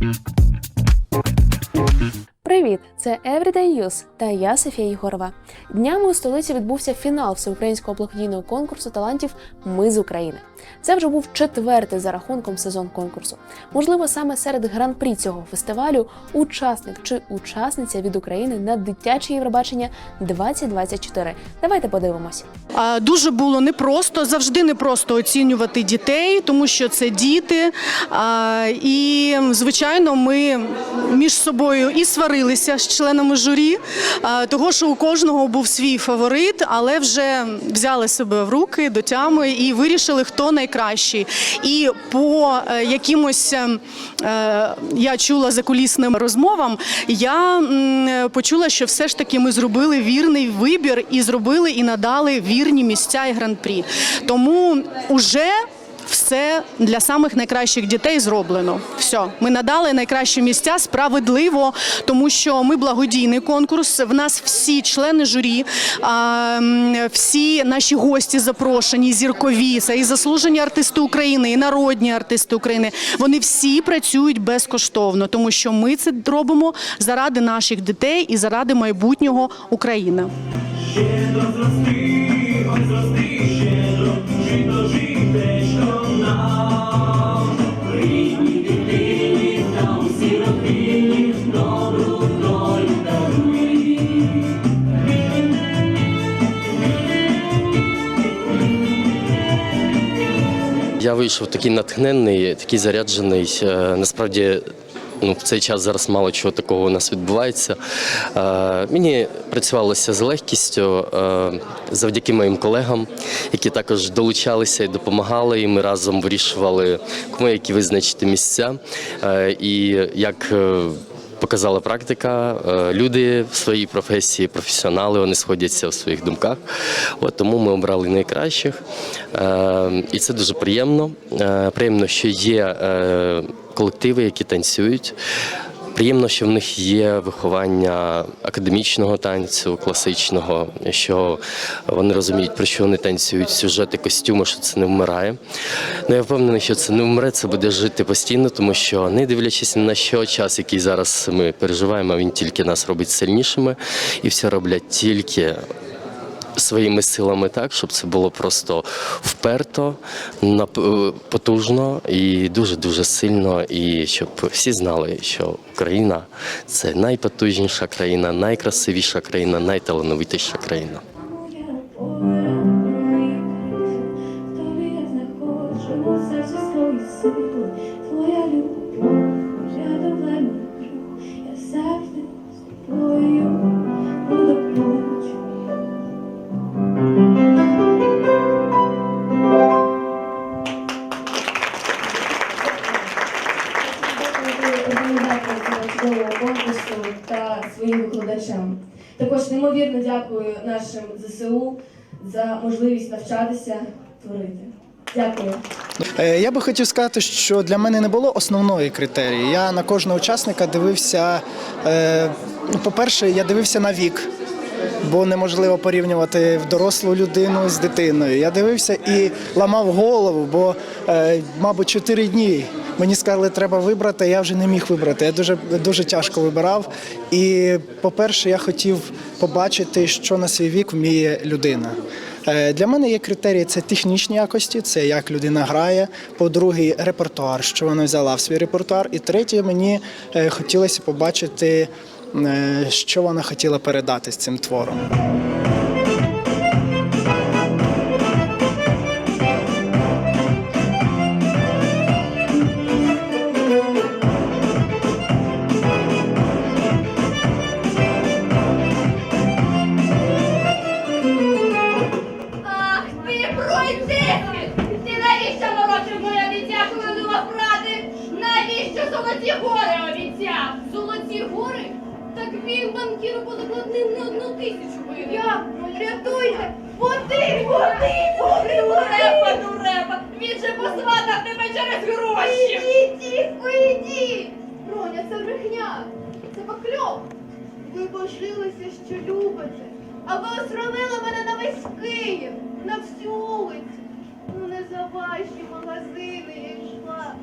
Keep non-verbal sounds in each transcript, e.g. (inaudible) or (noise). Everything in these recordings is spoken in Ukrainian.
Mm-hmm. Це Everyday News та я Софія Єгорова. Днями у столиці відбувся фінал всеукраїнського благодійного конкурсу талантів Ми з України. Це вже був четвертий за рахунком сезон конкурсу. Можливо, саме серед гран-прі цього фестивалю учасник чи учасниця від України на дитяче Євробачення 2024. Давайте подивимось. Дуже було непросто, завжди непросто оцінювати дітей, тому що це діти. І, звичайно, ми між собою і сварилися членами журі, того, що у кожного був свій фаворит, але вже взяли себе в руки до тями і вирішили, хто найкращий. І по е, якимось е, е, я чула за кулісним розмовам, я почула, що все ж таки ми зробили вірний вибір і зробили і надали вірні місця і гран-прі. Тому уже все для самих найкращих дітей зроблено. Все, ми надали найкращі місця справедливо, тому що ми благодійний конкурс. В нас всі члени журі, всі наші гості запрошені, зіркові, це і заслужені артисти України, і народні артисти України. Вони всі працюють безкоштовно, тому що ми це робимо заради наших дітей і заради майбутнього України. Я вийшов такий натхненний, такий заряджений. Е, Насправді. Ну, в цей час зараз мало чого такого у нас відбувається. Е, мені працювалося з легкістю е, завдяки моїм колегам, які також долучалися і допомагали. І ми разом вирішували, кому які визначити місця. І як показала практика, е, люди в своїй професії, професіонали, вони сходяться в своїх думках. От тому ми обрали найкращих. Е, І це дуже приємно. Е, Приємно, що є колективи, які танцюють. Приємно, що в них є виховання академічного танцю, класичного, що вони розуміють, про що вони танцюють, сюжети, костюми, що це не вмирає. Ну, я впевнений, що це не вмре, це буде жити постійно, тому що не дивлячись на що час, який зараз ми переживаємо, він тільки нас робить сильнішими, і все роблять тільки своїми силами так, щоб це було просто вперто, е, потужно і дуже-дуже сильно. І щоб всі знали, що Україна це найпотужніша країна, найкрасивіша країна, найталановитіша країна. Твоя любов, рядом нашим ЗСУ за можливість навчатися творити. Дякую. Е, Я би хотів сказати, що для мене не було основної критерії. Я на кожного учасника дивився. е, ну, По-перше, я дивився на вік, бо неможливо порівнювати дорослу людину з дитиною. Я дивився і ламав голову, бо, е, мабуть, чотири дні. Мені сказали, треба вибрати, я вже не міг вибрати. Я дуже, дуже тяжко вибирав. І, по-перше, я хотів побачити, що на свій вік вміє людина. Е, Для мене є критерії це технічні якості, це як людина грає. По-друге, репертуар, що вона взяла в свій репертуар. І третє, мені е, хотілося побачити, е, що вона хотіла передати з цим твором. Він тебе через гроші! Уйдіть, уйдіть! Роня, це брехня! Це покльов! Ви божилися, що любите, а ви осрамили мене на весь Київ, на всю вулицю. Ну не за ваші магазини я йшла.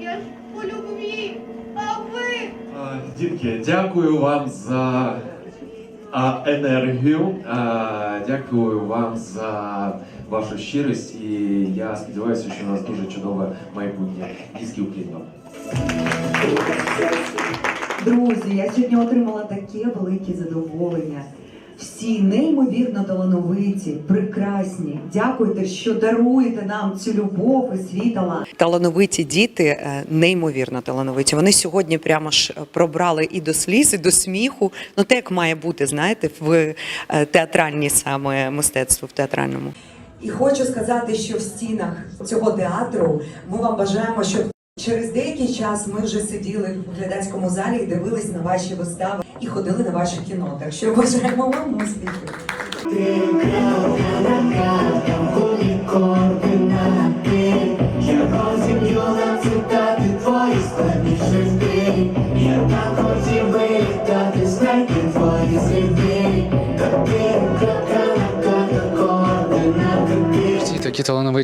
Я ж по любві, а Дітки, дякую вам за а, енергію. А, дякую вам за вашу щирість. І я сподіваюся, що у нас дуже чудове майбутнє. Дійський Україна. Друзі, я сьогодні отримала таке велике задоволення. Всі неймовірно талановиті, прекрасні. Дякуйте, що даруєте нам цю любов і свій талант. талановиті діти, е, неймовірно талановиті. Вони сьогодні прямо ж е, пробрали і до сліз, і до сміху. Ну, те, як має бути, знаєте, в е, театральній саме мистецтво, в театральному. І хочу сказати, що в стінах цього театру ми вам бажаємо, щоб через деякий час ми вже сиділи в глядацькому залі і дивились на ваші вистави і ходили на ваше кіно. Так що бажаємо вам успіхів.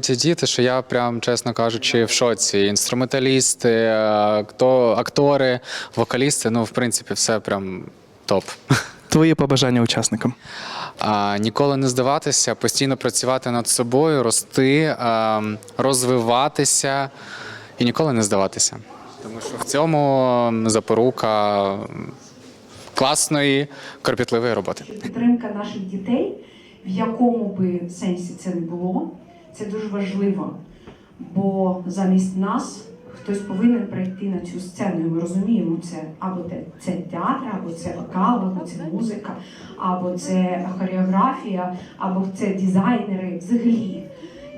Талановиті діти, що я прям, чесно кажучи, в шоці. Інструменталісти, актори, вокалісти, ну, в принципі, все прям топ. (laughs) Твої побажання учасникам. А, ніколи не здаватися, постійно працювати над собою, рости, а, розвиватися і ніколи не здаватися. Тому що в цьому запорука класної, кропітливої роботи. підтримка наших дітей, в якому би сенсі це не було, це дуже важливо. Бо замість нас хтось повинен прийти на цю сцену. І ми розуміємо, це або це театр, або це вокал, або це музика, або це хореографія, або це дизайнери. Взагалі,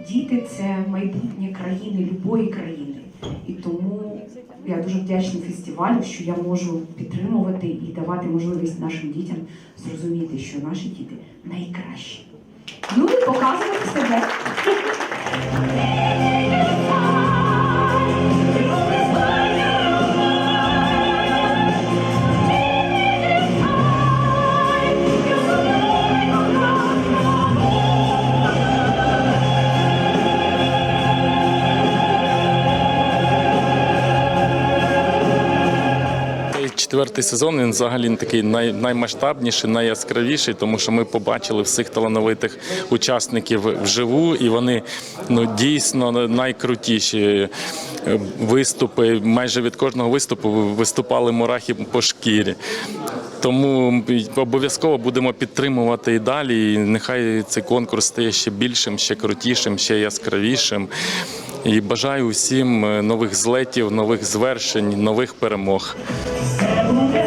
діти це майбутнє країни, любої країни. І тому я дуже вдячна фестивалю, що я можу підтримувати і давати можливість нашим дітям зрозуміти, що наші діти найкращі. Ну і показувати себе. Четвертий сезон він взагалі такий най, наймасштабніший, найяскравіший, тому що ми побачили всіх талановитих учасників вживу, і вони ну дійсно найкрутіші Е, виступи. Майже від кожного виступу виступали мурахи по шкірі. Тому обов'язково будемо підтримувати і далі. І нехай цей конкурс стає ще більшим, ще крутішим, ще яскравішим. І бажаю усім е, нових злетів, нових звершень, нових перемог. Для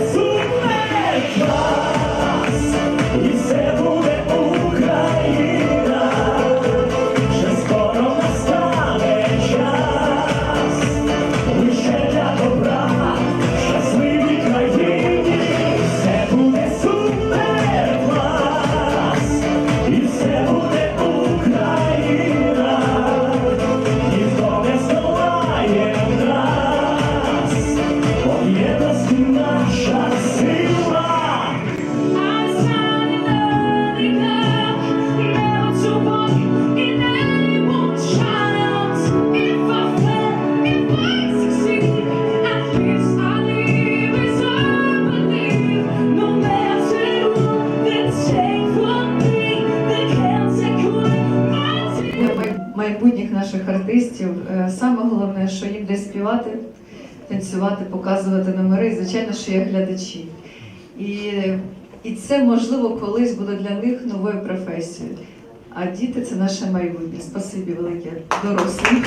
майбутніх наших артистів е, саме головне, що їм десь співати, танцювати, показувати номери, і, звичайно, що є глядачі. І, і це можливо колись буде для них новою професією. А діти це наше майбутнє. Спасибі велике дорослі.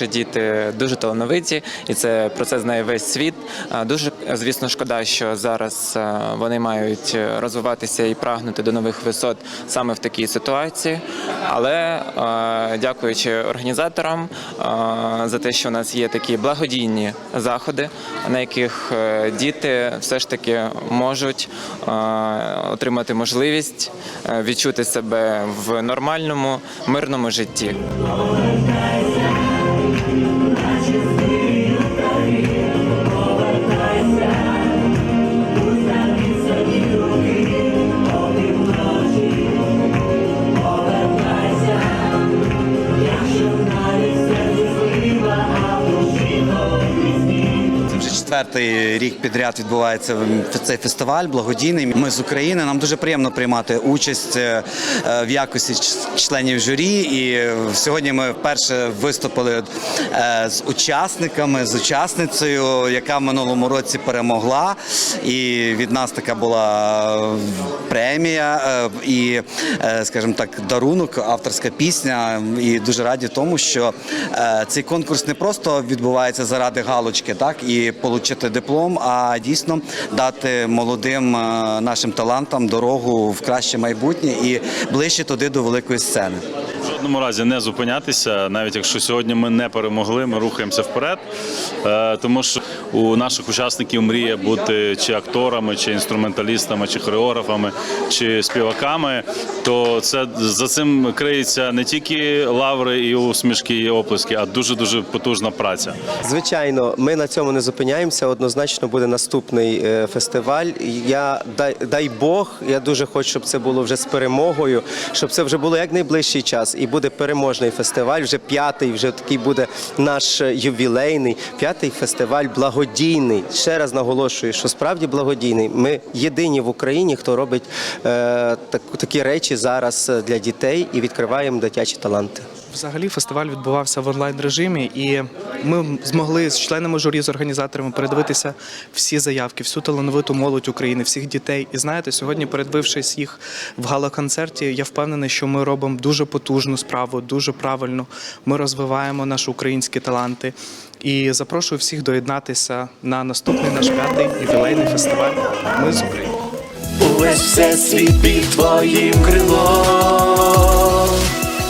Наші діти дуже талановиті, і це про це знає весь світ. Дуже звісно шкода, що зараз вони мають розвиватися і прагнути до нових висот саме в такій ситуації. Але дякуючи організаторам за те, що у нас є такі благодійні заходи, на яких е, діти все ж таки можуть отримати можливість е, відчути себе в нормальному мирному житті. Це вже четвертий рік підряд відбувається цей фестиваль благодійний. Ми з України. Нам дуже приємно приймати участь е, в якості членів журі. І сьогодні ми вперше виступили е, з учасниками, з учасницею, яка в минулому році перемогла. І від нас така була премія е, і, е, скажімо так, дарунок, авторська пісня. І дуже раді тому, що цей конкурс не просто відбувається заради галочки, так і отримати диплом, а дійсно дати молодим е, нашим талантам дорогу в краще майбутнє і ближче туди до великої сцени. В жодному разі не зупинятися, навіть якщо сьогодні ми не перемогли, ми рухаємося вперед. Е, Тому що у наших учасників мріє бути чи акторами, чи інструменталістами, чи хореографами, чи співаками. То це за цим криється не тільки лаври і усмішки, і оплески, а дуже дуже потужна праця. Звичайно, ми на цьому не зупиняємося. Однозначно буде наступний е, фестиваль. Я дай, дай Бог, я дуже хочу, щоб це було вже з перемогою, щоб це вже було як найближчий час. І буде переможний фестиваль. Вже п'ятий, вже такий буде наш е, ювілейний, п'ятий фестиваль благодійний. Ще раз наголошую, що справді благодійний. Ми єдині в Україні, хто робить е, так, такі речі зараз для дітей і відкриваємо дитячі таланти. Взагалі фестиваль відбувався в онлайн режимі, і ми змогли з членами журі, з організаторами передивитися всі заявки, всю талановиту молодь України, всіх дітей. І знаєте, сьогодні, передивившись їх в гала-концерті, я впевнений, що ми робимо дуже потужну справу, дуже правильно. Ми розвиваємо наші українські таланти. І запрошую всіх доєднатися на наступний наш п'ятий ювілейний фестиваль. Ми з України. Увесь всесвіт під твоїм крилом.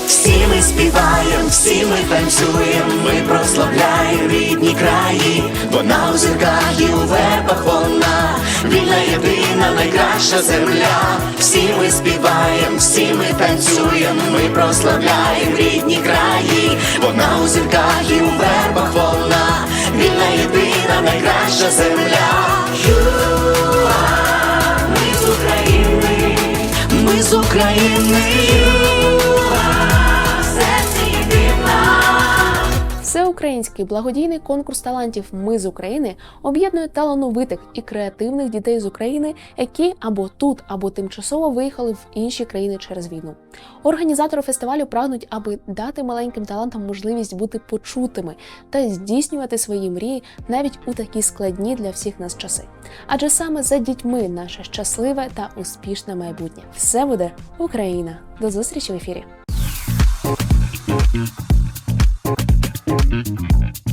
Всі ми співаємо, всі ми танцюємо, ми прославляємо рідні краї. Вона у зірках і у вербах вона, вільна єдина, найкраща земля. Всі ми співаємо, всі ми танцюємо, ми прославляємо рідні краї. Вона у зірках і у вербах вона, вільна єдина, найкраща земля. України. Всеукраїнський благодійний конкурс талантів Ми з України об'єднує талановитих і креативних дітей з України, які або тут, або тимчасово виїхали в інші країни через війну. Організатори фестивалю прагнуть, аби дати маленьким талантам можливість бути почутими та здійснювати свої мрії навіть у такі складні для всіх нас часи. Адже саме за дітьми наше щасливе та успішне майбутнє. Все буде Україна! До зустрічі в ефірі! Mm-hmm.